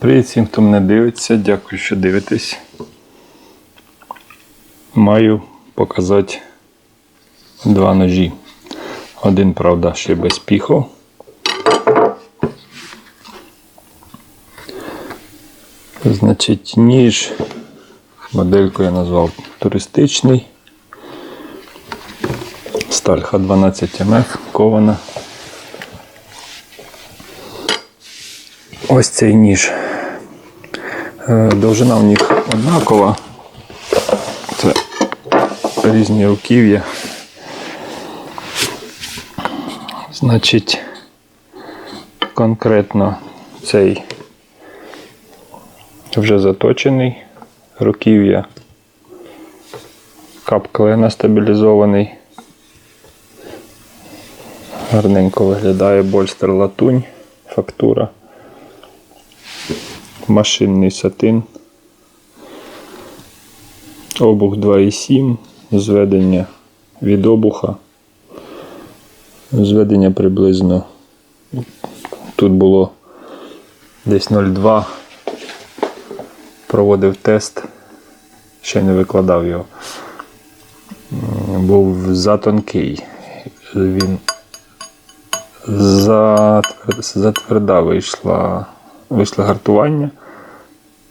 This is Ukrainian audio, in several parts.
Привіт всім, хто мене дивиться. Дякую, що дивитесь. Маю показати два ножі. Один, правда, ще без піхов. Значить, ніж. Модельку я назвав туристичний. Сталь Х12 МФ кована. Ось цей ніж. Е, Довжина в них однакова. Це різні руків'я. Значить, конкретно цей вже заточений, руків'я кап-клена стабілізований. Гарненько виглядає больстер латунь, фактура машинний сатин, обух 2,7, зведення від обуха, зведення приблизно. Тут було десь 0,2, проводив тест, ще не викладав його. Був затонкий. Він затвер- затверда вийшла, вийшло гартування.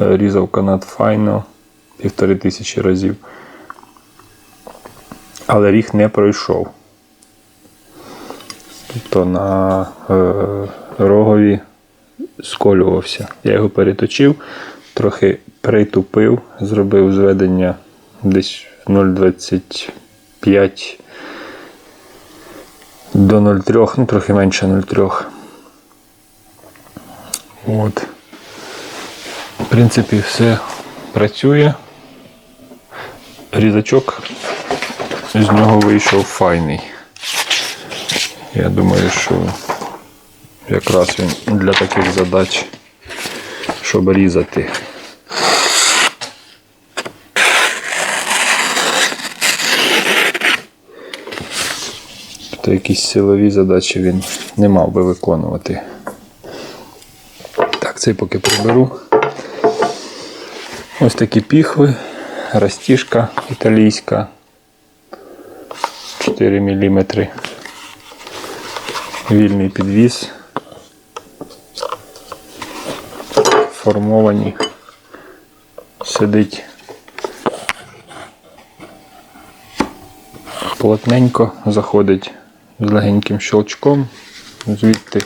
Е, Різав канат файно півтори тисячі разів. Але ріг не пройшов. Тобто на е, рогові сколювався. Я його переточив, трохи притупив, зробив зведення десь 0,25 до 0,3, ну трохи менше 0,3. От. В принципі, все працює. Різачок з нього вийшов файний. Я думаю, що якраз він для таких задач, щоб різати. Тобто якісь силові задачі він не мав би виконувати. Цей поки приберу. Ось такі піхви, растіжка італійська 4 мм. Вільний підвіз. Формовані. Сидить плотненько, заходить з легеньким щелчком, звідти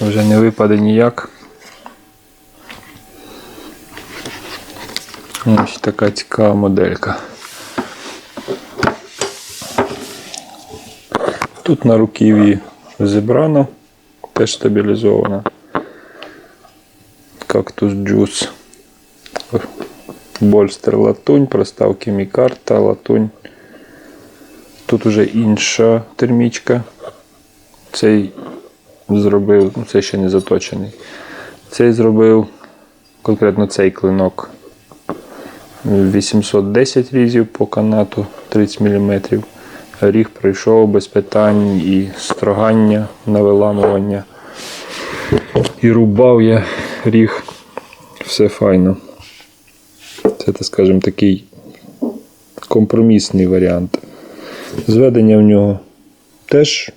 вже не випаде ніяк. Ось така цікава моделька. Тут на руків'ї зібрано, теж стабілізовано. Кактус джус. Больстер латунь, проставки мікарта, латунь. Тут уже інша термічка. Цей зробив, ну цей ще не заточений. Цей зробив конкретно цей клинок 810 різів по канату 30 мм. Ріг пройшов без питань і строгання на виламування. І рубав я ріг. Все файно. Це, так скажімо, такий компромісний варіант. Зведення в нього теж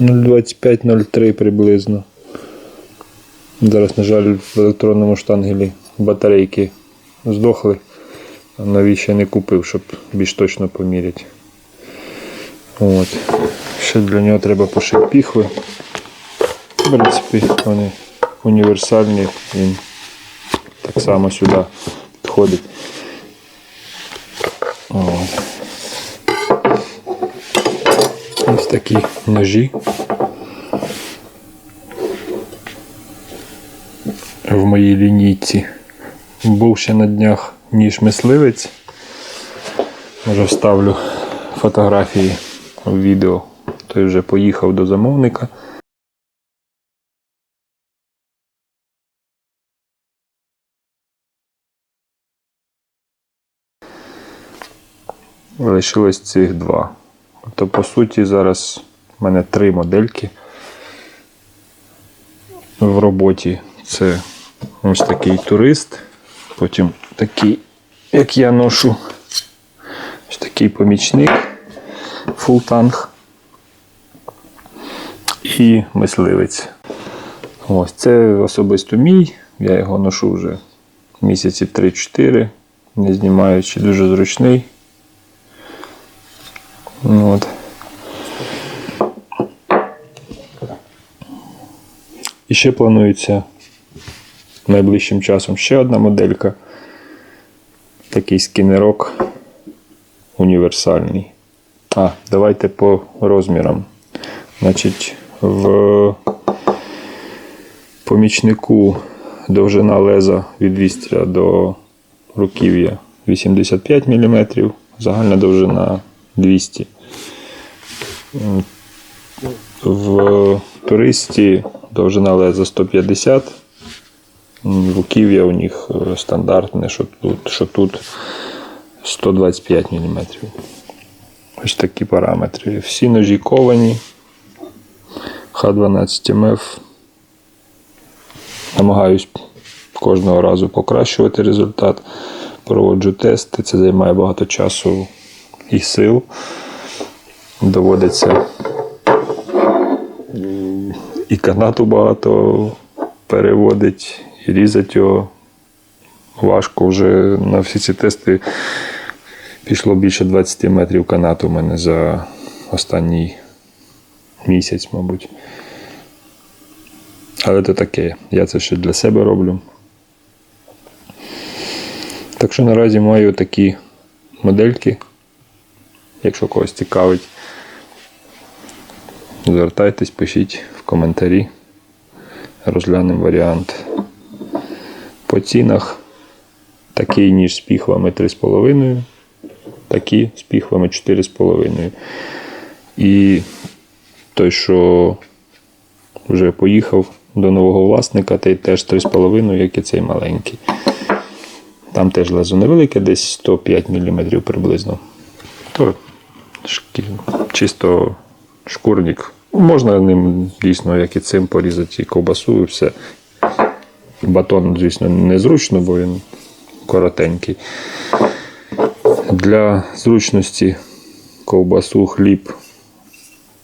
0,25-0,3 приблизно. Зараз, на жаль, в електронному штангелі батарейки здохли. Нові ще не купив, щоб більш точно поміряти. От. Ще для нього треба пошити піхви. В принципі, вони універсальні, він так само сюди підходить. От. Ось такі ножі. В моїй лінійці. Був ще на днях ніж мисливець. Може вставлю фотографії в відео. Той вже поїхав до замовника. Лишилось цих два. Тобто, по суті, зараз в мене три модельки в роботі. Це Ось такий турист. Потім такий, як я ношу. Ось такий помічник. Фултанг. І мисливець. Ось це особисто мій. Я його ношу вже місяці 3-4, не знімаючи, дуже зручний. Ну, От. І ще планується найближчим часом ще одна моделька. Такий скінерок універсальний. А, давайте по розмірам. Значить, в помічнику довжина леза від вістря до руків'я 85 мм, загальна довжина 200 М, В туристі довжина леза 150 М, Руків'я у них е, стандартне, що тут, що тут 125 мм. Ось такі параметри. Всі ножі ковані. Х12МФ. Намагаюсь кожного разу покращувати результат. Проводжу тести, це займає багато часу і сил. Доводиться і канату багато переводить, і різати його. Важко вже на всі ці тести пішло більше 20 метрів канату у мене за останній місяць, мабуть. Але це таке. Я це ще для себе роблю. Так що наразі маю такі модельки. Якщо когось цікавить, звертайтесь, пишіть в коментарі. Розглянемо варіант. По цінах такий ніж з піхвами 3,5, такі з піхвами 4,5. І той, що вже поїхав до нового власника, той теж 3,5, як і цей маленький. Там теж лезо невелике, десь 105 мм приблизно. То шкі- чисто шкурник. Можна ним дійсно, як і цим, порізати і ковбасу, і все. Батон, звісно, незручно, бо він коротенький. Для зручності ковбасу, хліб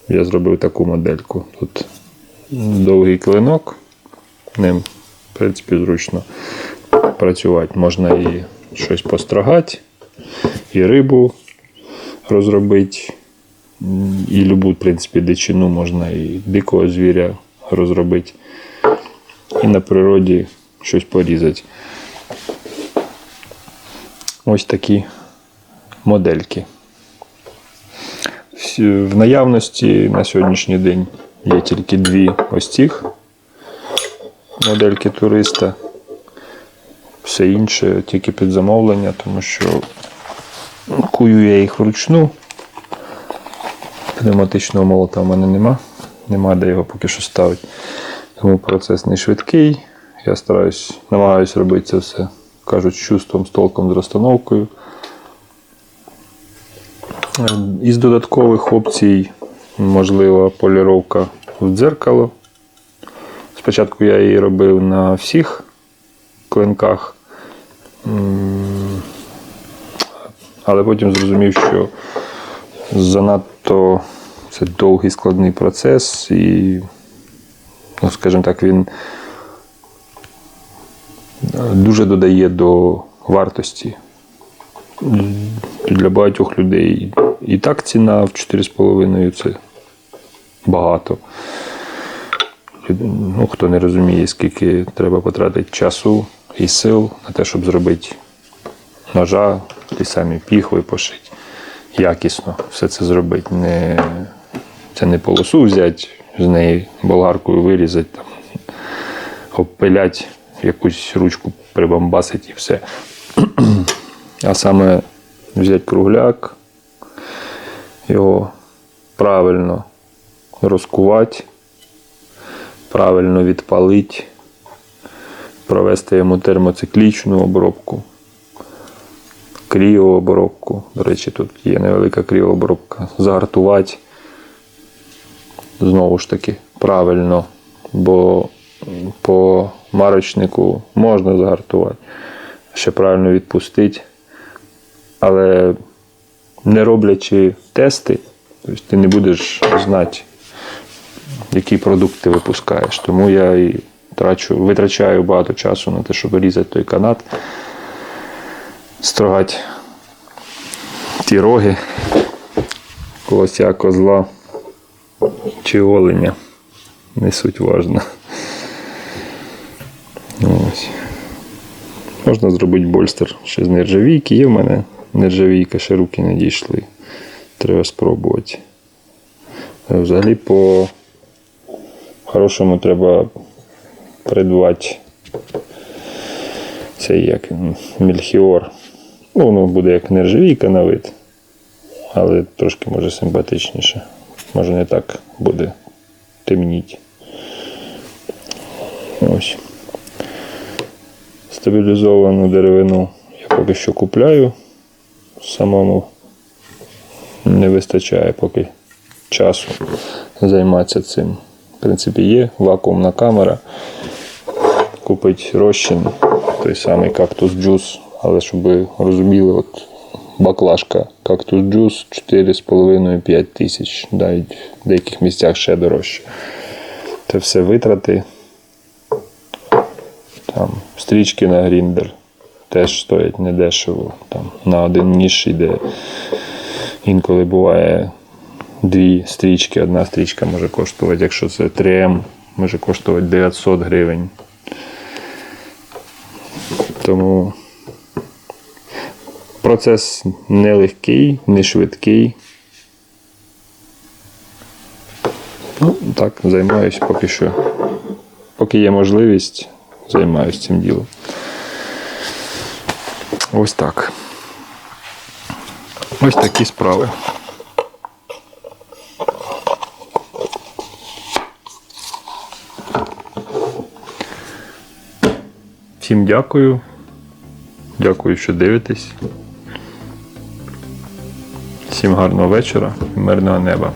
я зробив таку модельку. Тут довгий клинок, ним, в принципі, зручно працювати. Можна і щось пострагати, і рибу розробити, і любу, в принципі, дичину можна і дикого звіря розробити. І на природі щось порізати. Ось такі модельки. В наявності на сьогоднішній день є тільки дві ось цих модельки туриста. Все інше тільки під замовлення, тому що кую я їх вручну. Пневматичного молота в мене нема. Нема де його поки що ставити. Тому процес не швидкий. Я стараюсь, намагаюся робити це все, кажуть, з чувством, з толком, з розстановкою. Із додаткових опцій можлива поліровка в дзеркало. Спочатку я її робив на всіх клинках, але потім зрозумів, що занадто це довгий складний процес і, ну, скажімо так, він е, дуже додає до вартості. Для багатьох людей і так ціна в 4,5 це багато. Ну, хто не розуміє, скільки треба потратити часу і сил на те, щоб зробити ножа, ті самі піхви пошити. Якісно все це зробити. Не, це не полосу взяти, з неї болгаркою вирізати, там, обпилять, якусь ручку прибамбасити і все. А саме взяти кругляк, його правильно розкувати, правильно відпалити, провести йому термоциклічну обробку, кріообробку. До речі, тут є невелика кріообробка, загартувати. Знову ж таки, правильно, бо по марочнику можна загартувати, ще правильно відпустити. Але не роблячи тести, тобто ти не будеш знати, який продукт ти випускаєш. Тому я і трачу, витрачаю багато часу на те, щоб різати той канат, строгати ті роги, колося козла чи оленя. Не суть важна. Ось. Можна зробити больстер ще з нержавійки. Є в мене нержавійка, ще руки не дійшли. Треба спробувати. Е, Взагалі по хорошому треба придбати цей як він, мельхіор. Ну, воно буде як нержавійка на вид, але трошки може симпатичніше. Може не так буде темніть. Ось. Стабілізовану деревину я поки що купляю. Самому не вистачає поки часу займатися цим. В принципі, є вакуумна камера. Купить розчин, той самий кактус джус, але щоб ви розуміли, от баклажка кактус джус 4,5-5 тисяч, навіть в деяких місцях ще дорожче. Це все витрати. Там стрічки на гріндер теж стоять недешево. Там на один ніж йде. Інколи буває дві стрічки, одна стрічка може коштувати, якщо це 3М, може коштувати 900 гривень. Тому процес нелегкий, не швидкий. Ну, так, займаюся поки що. Поки є можливість, займаюся цим ділом. Ось так. Ось такі справи. Всім дякую. Дякую, що дивитесь. Всім гарного вечора і мирного неба.